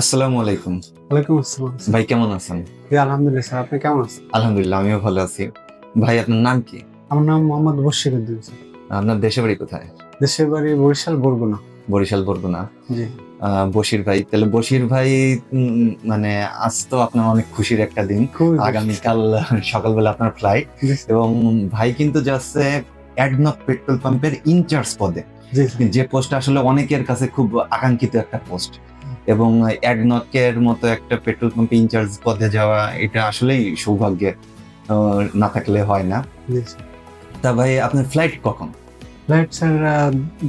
আসসালামু আলাইকুম। ওয়ালাইকুম আসসালাম। ভাই কেমন আছেন? আলহামদুলিল্লাহ স্যার আপনি কেমন আছেন? আলহামদুলিল্লাহ আমিও ভালো আছি। ভাই আপনার নাম কি? আমার নাম মোহাম্মদ বশির উদ্দিন স্যার। আপনার দেশে বাড়ি কোথায়? দেশের বাড়ি বরিশাল বরগুনা। বরিশাল বরগুনা। জি। বশির ভাই তাহলে বশির ভাই মানে আজ তো আপনার অনেক খুশির একটা দিন। আগামীকাল সকালবেলা আপনার ফ্লাইট এবং ভাই কিন্তু যাচ্ছে অ্যাডনক পেট্রোল পাম্পের ইনচার্জ পদে। যে পোস্ট আসলে অনেকের কাছে খুব আকাঙ্ক্ষিত একটা পোস্ট এবং অ্যাডনকের মতো একটা পেট্রোল পাম্পে ইনচার্জ পদে যাওয়া এটা আসলেই সৌভাগ্যের না থাকলে হয় না। তা ভাই আপনার ফ্লাইট কখন? ফ্লাইট স্যার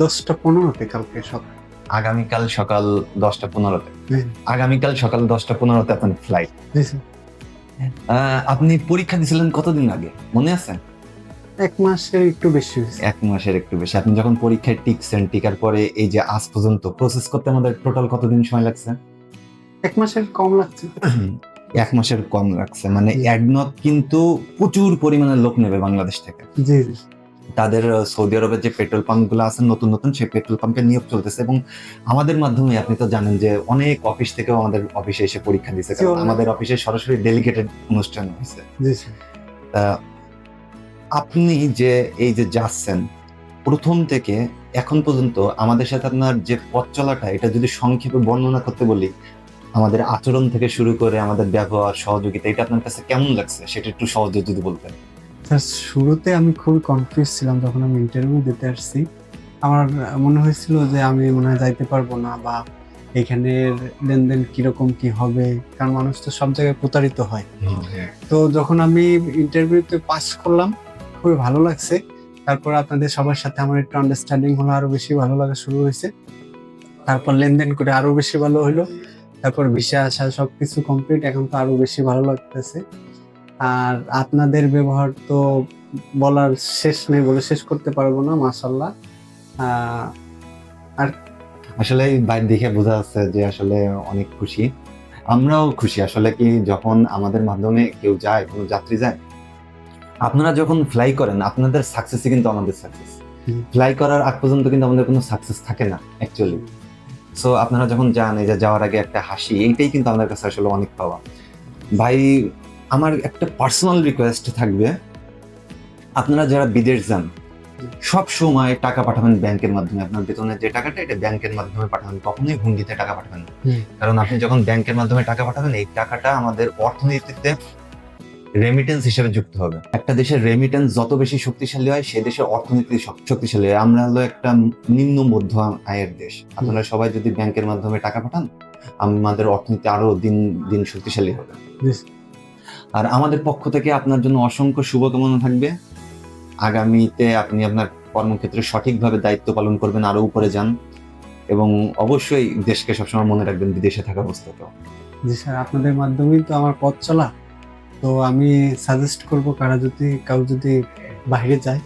দশটা পনেরোতে কালকে সকাল। আগামীকাল সকাল দশটা পনেরোতে। আগামীকাল সকাল দশটা পনেরোতে আপনার ফ্লাইট আপনি পরীক্ষা দিয়েছিলেন কতদিন আগে? মনে আছে? এক মাসের একটু বেশি হয়েছে। এক মাসের একটু বেশি। আপনি যখন পরীক্ষায় টিকছেন টিকার পরে এই যে আজ পর্যন্ত প্রসেস করতে আমাদের টোটাল কতদিন সময় লাগছে? এক মাসের কম লাগছে। এক মাসের কম লাগছে। মানে অ্যাডনক কিন্তু প্রচুর পরিমাণে লোক নেবে বাংলাদেশ থেকে। জি তাদের সৌদি আরবের যে পেট্রোল পাম্পগুলো আছে নতুন নতুন সেই পেট্রোল পাম্পে নিয়োগ চলতেছে এবং আমাদের মাধ্যমে আপনি তো জানেন যে অনেক অফিস থেকেও আমাদের অফিসে এসে পরীক্ষা দিচ্ছে আমাদের অফিসে সরাসরি ডেলিগেটেড অনুষ্ঠান হয়েছে। আপনি যে এই যে যাচ্ছেন প্রথম থেকে এখন পর্যন্ত আমাদের সাথে আপনার যে পথ চলাটা এটা যদি সংক্ষেপে বর্ণনা করতে বলি আমাদের আচরণ থেকে শুরু করে আমাদের ব্যবহার সহযোগিতা এটা আপনার কাছে কেমন লাগছে? সেটা একটু সহজে যদি বলতেন। স্যার শুরুতে আমি খুবই কনফিউজ ছিলাম যখন আমি ইন্টারভিউ দিতে আসছি। আমার মনে হয়েছিল যে আমি মনে হয় যাইতে পারব না বা এখানের লেনদেন কীরকম কি হবে? কারণ মানুষ তো সব জায়গায় প্রতারিত হয়। তো যখন আমি ইন্টারভিউতে পাস করলাম খুবই ভালো লাগছে। তারপর আপনাদের সবার সাথে আমার একটু আন্ডারস্ট্যান্ডিং হলো, আরও বেশি ভালো লাগা শুরু হয়েছে। তারপর লেনদেন করে আরও বেশি ভালো হলো। তারপর ভিসা আসা সবকিছু কমপ্লিট এখন তো আরও বেশি ভালো লাগতেছে। আর আপনাদের ব্যবহার তো বলার শেষ নেই বলে শেষ করতে পারব না মাসাল্লাহ আর আসলে বাইরে দেখে বোঝা যাচ্ছে যে আসলে অনেক খুশি। আমরাও খুশি। আসলে কি যখন আমাদের মাধ্যমে কেউ যায়, কোনো যাত্রী যায় আপনারা যখন ফ্লাই করেন আপনাদের সাকসেসই কিন্তু আমাদের সাকসেস ফ্লাই করার আগ পর্যন্ত কিন্তু আমাদের কোনো সাকসেস থাকে না অ্যাকচুয়ালি সো আপনারা যখন যান এই যে যাওয়ার আগে একটা হাসি এইটাই কিন্তু আমাদের কাছে আসলে অনেক পাওয়া। ভাই আমার একটা পার্সোনাল রিকোয়েস্ট থাকবে। আপনারা যারা বিদেশ যান সব সময় টাকা পাঠাবেন ব্যাংকের মাধ্যমে। আপনার বেতনের যে টাকাটা এটা ব্যাংকের মাধ্যমে পাঠাবেন কখনোই হুন্ডিতে টাকা পাঠাবেন না। কারণ আপনি যখন ব্যাংকের মাধ্যমে টাকা পাঠাবেন এই টাকাটা আমাদের অর্থনীতিতে রেমিটেন্স হিসেবে যুক্ত হবে। একটা দেশের রেমিটেন্স যত বেশি শক্তিশালী হয় সে দেশের অর্থনীতি শক্তিশালী হয়। আমরা হলো একটা নিম্ন মধ্য আয়ের দেশ। আপনারা সবাই যদি ব্যাংকের মাধ্যমে টাকা পাঠান আমাদের অর্থনীতি আরও দিন দিন শক্তিশালী হবে। আর আমাদের পক্ষ থেকে আপনার জন্য অসংখ্য শুভকামনা থাকবে। আগামীতে আপনি আপনার কর্মক্ষেত্রে সঠিকভাবে দায়িত্ব পালন করবেন আরও উপরে যান। এবং অবশ্যই দেশকে সবসময় মনে রাখবেন বিদেশে থাকা অবস্থাতেও জি স্যার আপনাদের মাধ্যমেই তো আমার পথ চলা। তো আমি সাজেস্ট করব কারা যদি কাউ যদি বাইরে যায়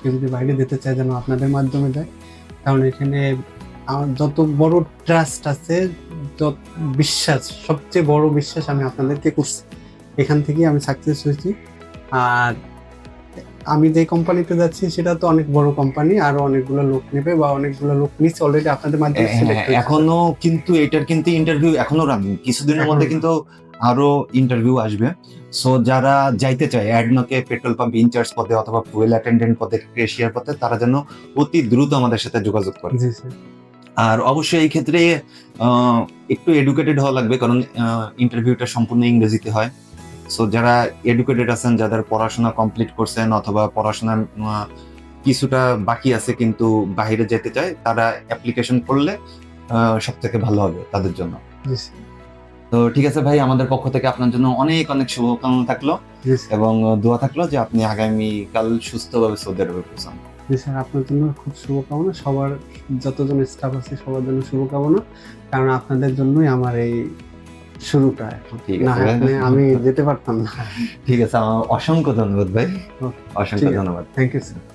কেউ যদি বাইরে যেতে চায় যেন আপনাদের মাধ্যমে যায়। কারণ এখানে আমার যত বড় ট্রাস্ট আছে যত বিশ্বাস সবচেয়ে বড় বিশ্বাস আমি আপনাদেরকে করছি। এখান থেকেই আমি সাকসেস হয়েছি। আর আমি যে কোম্পানিতে যাচ্ছি সেটা তো অনেক বড় কোম্পানি আরও অনেকগুলো লোক নেবে বা অনেকগুলো লোক নিচ্ছে অলরেডি আপনাদের মাধ্যমে হ্যাঁ, হয়েছে। এখনও কিন্তু এটার কিন্তু ইন্টারভিউ এখনও রানিং কিছুদিনের মধ্যে কিন্তু আরও ইন্টারভিউ আসবে। সো যারা যাইতে চায় অ্যাডনকে পেট্রোল পাম্প ইনচার্জ পদে অথবা ফুয়েল অ্যাটেন্ডেন্ট পদে ক্রেশিয়ার পদে তারা যেন অতি দ্রুত আমাদের সাথে যোগাযোগ করে। আর অবশ্যই এই ক্ষেত্রে একটু এডুকেটেড হওয়া লাগবে কারণ ইন্টারভিউটা সম্পূর্ণ ইংরেজিতে হয়। সো যারা এডুকেটেড আছেন যাদের পড়াশোনা কমপ্লিট করছেন অথবা পড়াশোনা কিছুটা বাকি আছে কিন্তু বাইরে যেতে চায় তারা অ্যাপ্লিকেশন করলে সব থেকে ভালো হবে তাদের জন্য। তো ঠিক আছে ভাই আমাদের পক্ষ থেকে আপনার জন্য অনেক অনেক শুভকামনা থাকল এবং দোয়া থাকল যে আপনি আগামীকাল সুস্থভাবে সৌদি আরবে পৌঁছান স্যার আপনার জন্য খুব শুভকামনা। সবার যতজন স্টাফ আছে সবার জন্য শুভকামনা। কারণ আপনাদের জন্যই আমার এই শুরুটা এখন। ঠিক না আছে আমি যেতে পারতাম না। ঠিক আছে অসংখ্য ধন্যবাদ ভাই। অসংখ্য ধন্যবাদ। Thank you sir